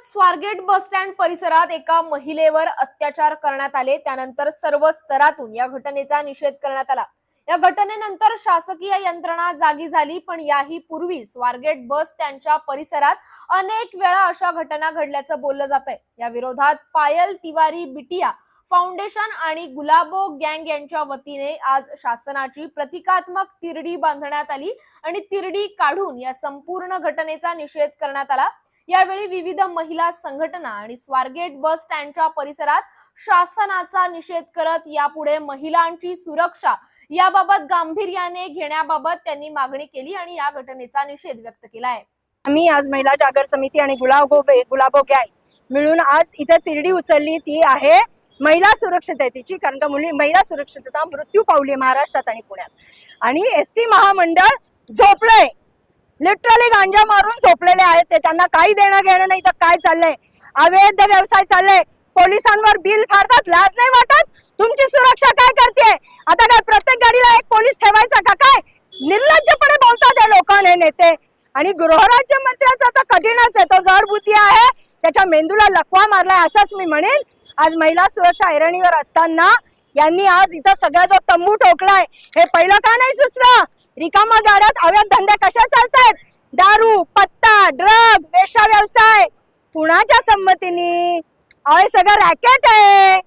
पुण्यात Swargate bus stand परिसरात एका महिलेवर अत्याचार करण्यात आले. त्यानंतर सर्व स्तरातून या घटनेचा निषेध करण्यात आला. या घटनेनंतर शासकीय यंत्रणा जागी झाली पण याही पूर्वी स्वारगेट बस स्टँडच्या परिसरात अनेक वेळा अशा घटना घडल्याचं बोललं जात आहे या विरोधात पायल तिवारी बिटिया फाउंडेशन आणि गुलाबो गँग यांच्या वतीने आज शासनाची प्रतिकात्मक तिरडी बांधण्यात आली आणि तिरडी काढून या संपूर्ण घटनेचा निषेध करण्यात आला. यावेळी विविध महिला संघटना आणि स्वारगेट बस स्टँडच्या परिसरात शासनाचा निषेध करत यापुढे महिलांची सुरक्षा याबाबत गांभीर्याने घेण्याबाबत त्यांनी मागणी केली आणि या घटनेचा निषेध व्यक्त केला आहे आम्ही आज महिला जागर समिती आणि गुलाबो गुलाबो गँग मिळून आज इथे तिरडी उचलली. ती आहे महिला सुरक्षिततेची कारण का मुली महिला सुरक्षितता मृत्यू पावली महाराष्ट्रात आणि पुण्यात. आणि एस टी महामंडळ झोपलंय. लिटरली गांजा मारून झोपलेले आहेत. ते त्यांना काही देणं घेणं नाही तर काय चाललंय? अवैध व्यवसाय चाललंय. पोलिसांवर बिल फाडतात. लाज नाही वाटत? तुमची सुरक्षा काय करते आता काय प्रत्येक गाडीला एक पोलीस ठेवायचा का काय? निर्लज्जपणे बोलतात या लोकांना नेते. आणि गृहराज्य मंत्र्याचा तर कठीणच आहे. तो जड बुद्धी आहे. त्याच्या मेंदूला लकवा मारलाय असंच मी म्हणेन. आज महिला सुरक्षा ऐरणीवर असताना यांनी आज इथं सगळा जो तंबू ठोकलाय हे पहिलं का नाही सुचलं? रिकामा गाड्यात अवैध धंदे कशा चालतात दारू पत्ता ड्रग वेशा व्यवसाय. कुणाच्या संमतीने? अय हे सगळं रॅकेट आहे.